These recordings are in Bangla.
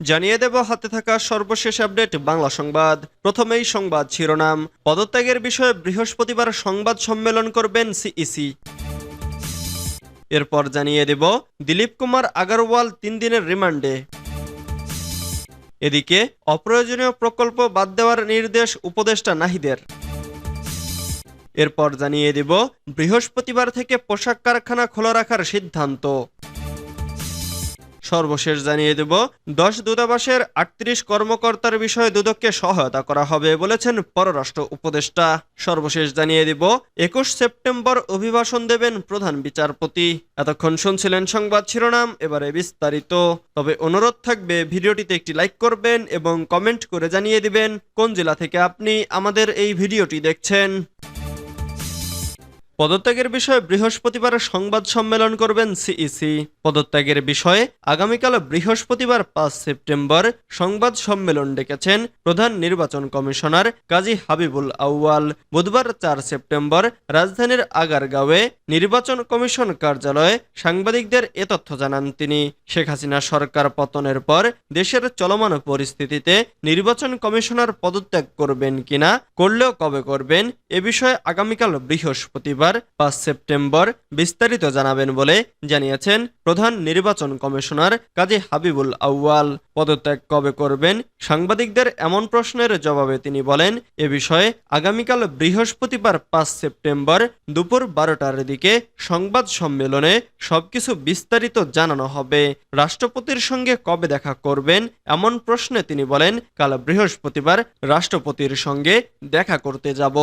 জানিয়ে দেব হাতে থাকা সর্বশেষ আপডেট বাংলা সংবাদ। প্রথমেই সংবাদ শিরোনাম। পদত্যাগের বিষয়ে বৃহস্পতিবার সংবাদ সম্মেলন করবেন সিইসি। এরপর জানিয়ে দেব, দিলীপ কুমার আগারওয়াল তিন দিনের রিমান্ডে। এদিকে, অপ্রয়োজনীয় প্রকল্প বাদ দেওয়ার নির্দেশ উপদেষ্টা নাহিদের। এরপর জানিয়ে দেব, বৃহস্পতিবার থেকে পোশাক কারখানা খোলা রাখার সিদ্ধান্ত। সর্বশেষ জানিয়ে দেব, দশ দূতাবাসের আটত্রিশ কর্মকর্তার বিষয়ে দুদককে সহায়তা করা হবে বলেছেন পররাষ্ট্র উপদেষ্টা। সর্বশেষ জানিয়ে দেব, একুশ সেপ্টেম্বর অভিভাষণ দেবেন প্রধান বিচারপতি। এতক্ষণ শুনছিলেন সংবাদ শিরোনাম, এবারে বিস্তারিত। তবে অনুরোধ থাকবে, ভিডিওটিতে একটি লাইক করবেন এবং কমেন্ট করে জানিয়ে দিবেন কোন জেলা থেকে আপনি আমাদের এই ভিডিওটি দেখছেন। পদত্যাগের বিষয়ে বৃহস্পতিবার সংবাদ সম্মেলন করবেন সিইসি। পদত্যাগের বিষয়ে আগামীকাল বৃহস্পতিবার পাঁচ সেপ্টেম্বর সংবাদ সম্মেলন ডেকেছেন প্রধান নির্বাচন কমিশনার কাজী হাবিবুল আউয়াল। বুধবার চার সেপ্টেম্বর রাজধানীর আগারগাঁওয়ে নির্বাচন কমিশন কার্যালয়ে সাংবাদিকদের এ তথ্য জানান তিনি। শেখ হাসিনা সরকার পতনের পর দেশের চলমান পরিস্থিতিতে নির্বাচন কমিশনার পদত্যাগ করবেন কিনা, করলেও কবে করবেন, এ বিষয়ে আগামীকাল বৃহস্পতিবার পাঁচ সেপ্টেম্বর বিস্তারিত জানাবেন বলে জানিয়েছেন প্রধান নির্বাচন কমিশনার কাজী হাবিবুল আউয়াল। পদত্যাগ কবে করবেন? সাংবাদিকদের এমন প্রশ্নের জবাবে তিনি বলেন, এ বিষয়ে আগামীকাল বৃহস্পতিবার পাঁচ সেপ্টেম্বর দুপুর বারোটার দিকে সংবাদ সম্মেলনে সবকিছু বিস্তারিত জানানো হবে। রাষ্ট্রপতির সঙ্গে কবে দেখা করবেন? এমন প্রশ্নে তিনি বলেন, কাল বৃহস্পতিবার রাষ্ট্রপতির সঙ্গে দেখা করতে যাব।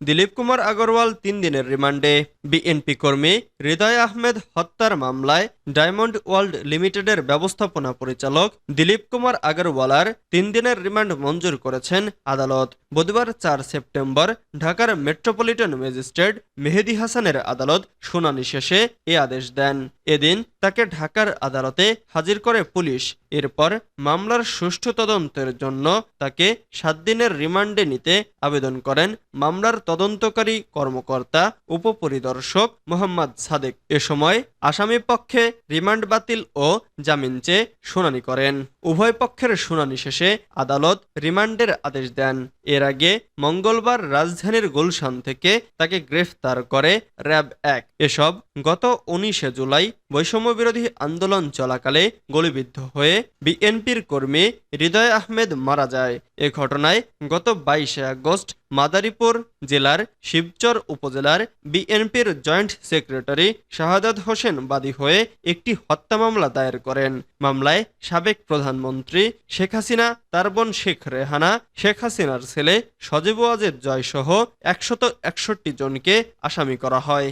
দিলীপ কুমার আগরওয়াল তিন দিনের রিমান্ডে বিএনপি কর্মী হৃদয় আহমেদ হত্যার মামলায় ডায়মন্ড ওয়ার্ল্ড লিমিটেডের ব্যবস্থাপনা পরিচালক দিলীপ কুমার আগরওয়ালার তিন দিনের রিমান্ড মঞ্জুর করেছেন আদালত। বুধবার চার সেপ্টেম্বর ঢাকার মেট্রোপলিটন ম্যাজিস্ট্রেট মেহেদি হাসানের আদালত শুনানি শেষে এ আদেশ দেন। এদিন তাকে ঢাকার আদালতে হাজির করে পুলিশ। এরপর মামলার সুষ্ঠু তদন্তের জন্য তাকে সাত দিনের রিমান্ডে নিতে আবেদন করেন মামলার তদন্তকারী কর্মকর্তা, উপপরিদর্শক মোহাম্মদ সাদেক। এ সময় আসামি পক্ষে রিমান্ড বাতিল ও জামিন চেয়ে শুনানি করেন। উভয় পক্ষের শুনানি শেষে আদালত রিমান্ডের আদেশ দেন। এর আগে মঙ্গলবার রাজধানীর গুলশান থেকে তাকে গ্রেফতার করে র্যাব এক। এসব গত উনিশে জুলাই বৈষম্য বিরোধী আন্দোলন চলাকালে গুলিবিদ্ধ হয়ে বিএনপির কর্মী হৃদয় আহমেদ মারা যায়। এ ঘটনায় গত বাইশে আগস্ট মাদারীপুর জেলার শিবচর উপজেলার বিএনপির জয়েন্ট সেক্রেটারি শাহাদাত হোসেন বাদী হয়ে একটি হত্যা মামলা দায়ের করেন। মামলায় সাবেক প্রধানমন্ত্রী শেখ হাসিনা, তার বোন শেখ রেহানা, শেখ হাসিনার ছেলে সজীব ওয়াজেদ জয় সহ একশত একষট্টি জনকে আসামি করা হয়।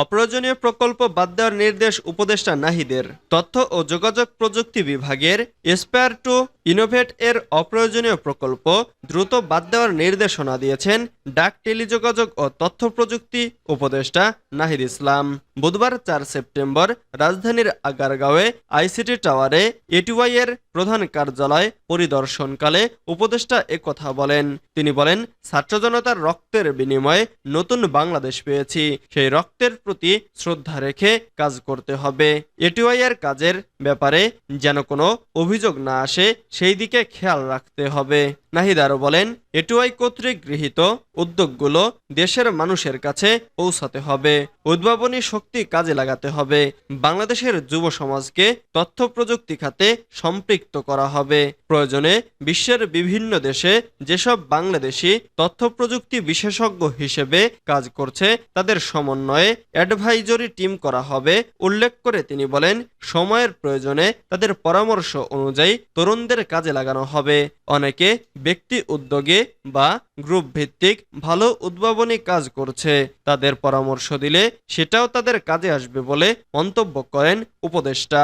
অপ্রয়োজনীয় প্রকল্প বাদ দেওয়ার নির্দেশ উপদেষ্টা নাহিদের। তথ্য ও যোগাযোগ প্রযুক্তি বিভাগের স্পেয়ার টু ইনোভেট এর অপ্রয়োজনীয় প্রকল্প দ্রুত বাদ দেওয়ার নির্দেশনা দিয়েছেন ডাক টেলিযোগাযোগ ও তথ্য প্রযুক্তি উপদেষ্টা নাহিদ ইসলাম। বুধবার চার সেপ্টেম্বর রাজধানীর আগারগাঁওয়ে আইসিটি টাওয়ারে এটিওয়াই এর প্রধান কার্যালয় পরিদর্শনকালে উপদেষ্টা একথা বলেন। তিনি বলেন, ছাত্র জনতার রক্তের বিনিময়ে নতুন বাংলাদেশ পেয়েছি। সেই রক্তের প্রতি শ্রদ্ধা রেখে কাজ করতে হবে। এটিওয়াই এর কাজের ব্যাপারে যেন কোনো অভিযোগ না আসে সেই দিকে খেয়াল রাখতে হবে। নাহিদ আরও বলেন এটুআই কর্তৃক গৃহীত, উদ্যোগগুলো দেশের মানুষের কাছে পৌঁছাতে হবে, উদ্ভাবনী শক্তি কাজে লাগাতে হবে, বাংলাদেশের যুব সমাজকে তথ্য প্রযুক্তি খাতে সম্পৃক্ত করা হবে। প্রয়োজনে বিশ্বের বিভিন্ন দেশে যেসব বাংলাদেশি তথ্য প্রযুক্তি বিশেষজ্ঞ হিসেবে কাজ করছে, তাদের সমন্বয়ে অ্যাডভাইজরি টিম করা হবে। উল্লেখ করে তিনি বলেন, সময়ের প্রয়োজনে তাদের পরামর্শ অনুযায়ী তরুণদের কাজে লাগানো হবে। অনেকে ব্যক্তি উদ্যোগে বা গ্রুপ ভিত্তিক ভালো উদ্ভাবনী কাজ করছে। তাদের পরামর্শ দিলে সেটাও তাদের কাজে আসবে বলে মন্তব্য করেন উপদেষ্টা।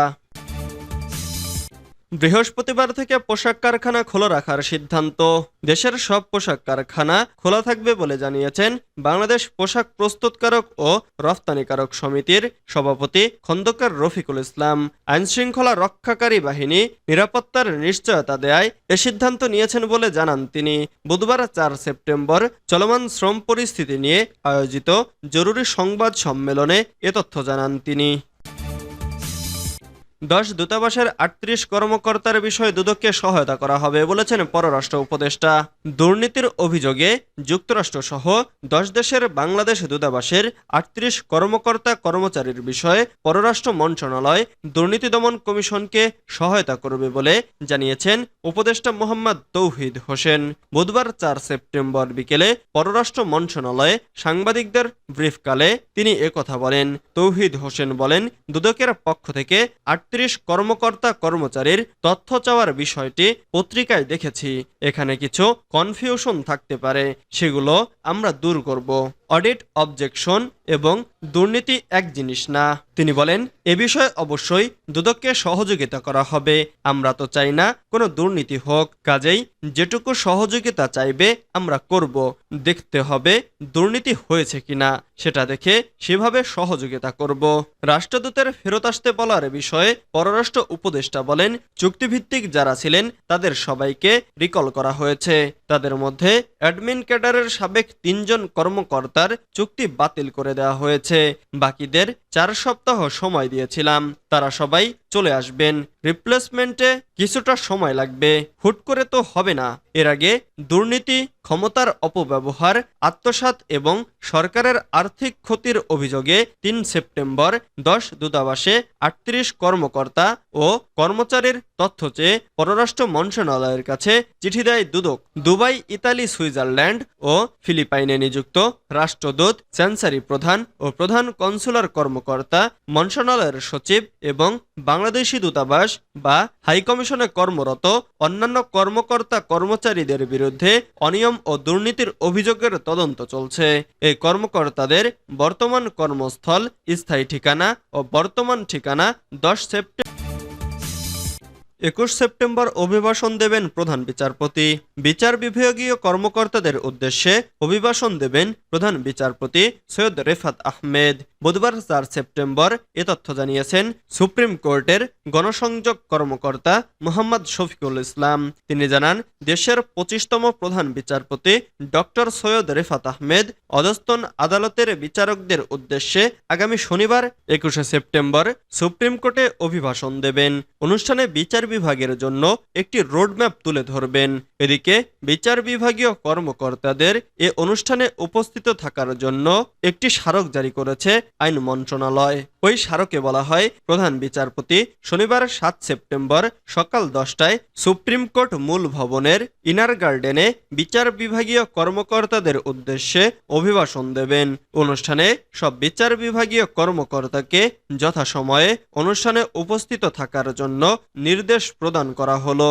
বৃহস্পতিবার থেকে পোশাক কারখানা খোলা রাখার সিদ্ধান্ত। দেশের সব পোশাক কারখানা খোলা থাকবে বলে জানিয়েছেন বাংলাদেশ পোশাক প্রস্তুতকারক ও রফতানিকারক সমিতির সভাপতি খন্দকার রফিকুল ইসলাম। আইনশৃঙ্খলা রক্ষাকারী বাহিনী নিরাপত্তার নিশ্চয়তা দেয় এ সিদ্ধান্ত নিয়েছেন বলে জানান তিনি। বুধবার চার সেপ্টেম্বর চলমান শ্রম পরিস্থিতি নিয়ে আয়োজিত জরুরি সংবাদ সম্মেলনে এ তথ্য জানান তিনি। দশ দূতাবাসের আটত্রিশ কর্মকর্তার বিষয়ে দুদককে সহায়তা করা হবে বলেছেন পররাষ্ট্র উপদেষ্টা। দুর্নীতির অভিযোগে যুক্তরাষ্ট্র সহ দশ দেশের বাংলাদেশ দূতাবাসের আটত্রিশ কর্মকর্তা কর্মচারীর বিষয়ে পররাষ্ট্র মন্ত্রণালয় দুর্নীতি দমন কমিশনকে সহায়তা করবে বলে জানিয়েছেন উপদেষ্টা মোহাম্মদ তৌহিদ হোসেন। বুধবার চার সেপ্টেম্বর বিকেলে পররাষ্ট্র মন্ত্রণালয়ে সাংবাদিকদের ব্রিফকালে তিনি একথা বলেন। তৌহিদ হোসেন বলেন, দুদকের পক্ষ থেকে আটত্রিশ কর্মকর্তা কর্মচারীর তথ্য চাওয়ার বিষয়টি পত্রিকায় দেখেছি। এখানে কিছু কনফিউশন থাকতে পারে। সেগুলো আমরা দূর করব। অডিট, অবজেকশন এবং দুর্নীতি এক জিনিস না। তিনি বলেন, এ বিষয়ে অবশ্যই দুদককে সহযোগিতা করা হবে। আমরা তো চাই না কোনো দুর্নীতি হোক। কাজেই যেটুকু সহযোগিতা চাইবে, আমরা করব। দেখতে হবে দুর্নীতি হয়েছে কিনা, সেটা দেখে সেভাবে সহযোগিতা করব। রাষ্ট্রদূতের ফেরত আসতে বলার বিষয়ে পররাষ্ট্র উপদেষ্টা বলেন, চুক্তিভিত্তিক যারা ছিলেন, তাদের সবাইকে রিকল করা হয়েছে। তাদের মধ্যে অ্যাডমিন ক্যাডারের সাবেক তিনজন কর্মকর্তার চুক্তি বাতিল করে দেওয়া হয়েছে। বাকিদের চার সপ্তাহ সময় দিয়েছিলাম। তারা সবাই চলে আসবেন। রিপ্লেসমেন্টে কিছুটা সময় লাগবে। হুট করে তো হবে না। এর আগে দুর্নীতি, ক্ষমতার অপব্যবহার, আত্মসাৎ এবং সরকারের আর্থিক ক্ষতির অভিযোগে তিন সেপ্টেম্বর দশ দূতাবাসে আটত্রিশ কর্মকর্তা ও কর্মচারীর তথ্য চেয়ে পররাষ্ট্র মন্ত্রণালয়ের কাছে চিঠি দেয় দুদক। দুবাই, ইতালি, সুইজারল্যান্ড ও ফিলিপাইনে নিযুক্ত রাষ্ট্রদূত চ্যান্সারি প্রধান ও প্রধান কনসুলার কর্মকর্তা, মন্ত্রণালয়ের সচিব এবং বাংলাদেশি দূতাবাস বা হাইকমিশনে কর্মরত অন্যান্য কর্মকর্তা কর্মচারীদের বিরুদ্ধে অনিয়ম ও দুর্নীতির অভিযোগের তদন্ত চলছে। এই কর্মকর্তাদের বর্তমান কর্মস্থল, স্থায়ী ঠিকানা ও বর্তমান ঠিকানা দশ সেপ্টেম্বর একুশ সেপ্টেম্বর অভিবাসন দেবেন প্রধান বিচারপতি। বিচার বিভাগীয় কর্মকর্তাদের উদ্দেশ্যে অভিবাসন দেবেন প্রধান বিচারপতি সৈয়দ রেফাত আহমেদ। বুধবার চার সেপ্টেম্বর এ তথ্য জানিয়েছেন সুপ্রিম কোর্টের গণসংযোগ কর্মকর্তা মোহাম্মদ শফিকুল ইসলাম। তিনি জানান, দেশের পঁচিশতম প্রধান বিচারপতি ডক্টর সৈয়দ রেফাত আহমেদ অধস্তন আদালতের বিচারকদের উদ্দেশ্যে আগামী শনিবার একুশে সেপ্টেম্বর সুপ্রিম কোর্টে অভিভাষণ দেবেন। অনুষ্ঠানে বিচার বিভাগের জন্য একটি রোডম্যাপ তুলে ধরবেন। এদিকে বিচার বিভাগীয় কর্মকর্তাদের এ অনুষ্ঠানে উপস্থিত থাকার জন্য একটি স্মারক জারি করেছে আইন মন্ত্রণালয়। ওই স্মারকে বলা হয় প্রধান বিচারপতি শনিবার সাত সেপ্টেম্বর সকাল দশটায় সুপ্রিম কোর্ট মূল ভবনের ইনার গার্ডেনে বিচার বিভাগীয় কর্মকর্তাদের উদ্দেশ্যে অভিবাসন দেবেন। অনুষ্ঠানে সব বিচার বিভাগীয় কর্মকর্তাকে যথাসময়ে অনুষ্ঠানে উপস্থিত থাকার জন্য নির্দেশ প্রদান করা হলো।